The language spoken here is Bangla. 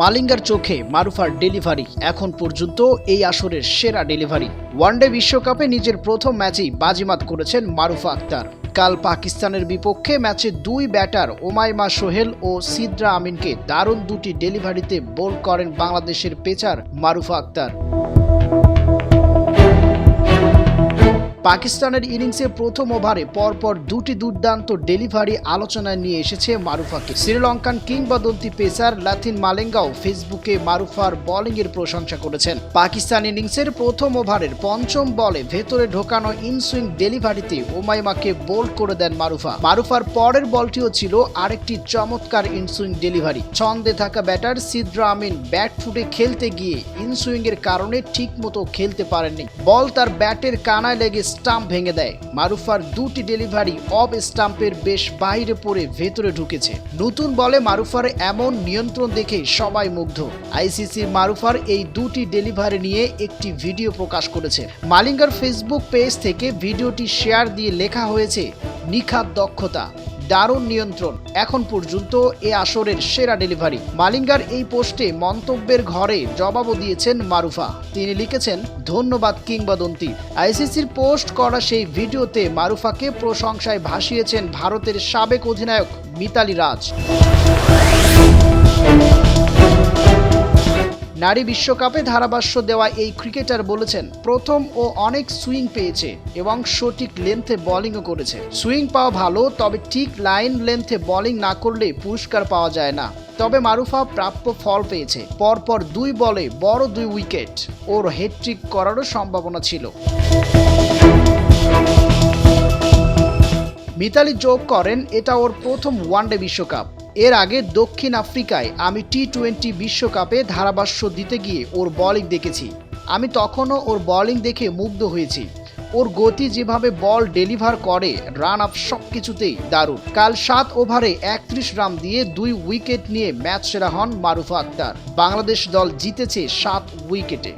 মালিঙ্গার চোখে মারুফার ডেলিভারি এখন পর্যন্ত এই আসরের সেরা ডেলিভারি। ওয়ানডে বিশ্বকাপে নিজের প্রথম ম্যাচেই বাজিমাত করেছেন মারুফা আক্তার। কাল পাকিস্তানের বিপক্ষে ম্যাচে দুই ব্যাটার ওমাইমা সোহেল ও সিদ্রা আমিনকে দারুণ দুটি ডেলিভারিতে বোল করেন বাংলাদেশের পেচার মারুফা আক্তার। পাকিস্তানের ইনিংসে প্রথম ওভারে পরপর দুটি দুর্দান্ত ডেলিভারি আলোচনায় নিয়ে এসেছে মারুফাকে। শ্রীলঙ্কান কিংবদন্তি পেসার লাথিন মালেঙ্গাও ফেসবুকে মারুফার বোলিংয়ের প্রশংসা করেছেন। পাকিস্তান ইনিংসের প্রথম ওভারের পঞ্চম বলে ভেতরে ঢোকানো ইনসুইং ডেলিভারিতে ওমাইমাকে বোল্ড করে দেন মারুফা। মারুফার পরের বলটিও ছিল আরেকটি চমৎকার ইনসুইং ডেলিভারি। ছন্দে থাকা ব্যাটার সিদ্রা আমিন ব্যাট ফুটে খেলতে গিয়ে ইনসুইং এর কারণে ঠিকমতো খেলতে পারেননি। বল তার ব্যাটের কানায় লেগে স্টাম্প ভেঙে দেয়। মারুফার দুটি ডেলিভারি অফ স্টাম্পের বেশ বাইরে পড়ে ভেতরে ঢুকেছে। নতুন বলে মারুফার এমন নিয়ন্ত্রণ দেখে সবাই মুগ্ধ। আইসিসির মারুফার এই দুটি ডেলিভারি নিয়ে একটি ভিডিও প্রকাশ করেছে। মালিঙ্গার ফেসবুক পেজ থেকে ভিডিওটি শেয়ার দিয়ে লেখা হয়েছে, নিখাত দক্ষতা। দারুণ নিয়ন্ত্রণ। এখন পর্যন্ত এ আসরের সেরা ডেলিভারি। মালিঙ্গার এই পোস্টে মন্তব্যের ঘরে জবাবও দিয়েছেন মারুফা। তিনি লিখেছেন, ধন্যবাদ কিংবদন্তি। আইসিসির পোস্ট করা সেই ভিডিওতে মারুফাকে প্রশংসায় ভাসিয়েছেন ভারতের সাবেক অধিনায়ক মিতালি রাজ। নারী বিশ্বকাপে ধারাভাষ্য দেওয়া এই ক্রিকেটার বলেছেন, প্রথম ও অনেক সুইং পেয়েছে এবং সঠিক লেন্থে বোলিংও করেছে। সুইং পাওয়া ভালো, তবে ঠিক লাইন লেন্থে বোলিং না করলে পুরস্কার পাওয়া যায় না। তবে মারুফা প্রাপ্য ফল পেয়েছে। পরপর দুই বলে বড় দুই উইকেট। ওর হেডট্রিক করারও সম্ভাবনা ছিল। মিতালি যোগ করেন, এটা ওর প্রথম ওয়ানডে বিশ্বকাপ। এর আগে দক্ষিণ আফ্রিকায় আমি টি টোয়েন্টি বিশ্বকাপে ধারাভাষ্য দিতে গিয়ে ওর বলিং দেখেছি। আমি তখনও ওর বলিং দেখে মুগ্ধ হয়েছি। ওর গতি যেভাবে বল ডেলিভার করে রান আপ সব কিছুতেই দারুণ। কাল সাত ওভারে একত্রিশ রান দিয়ে দুই উইকেট নিয়ে ম্যাচ সেরা হন মারুফা আক্তার। বাংলাদেশ দল জিতেছে সাত উইকেটে।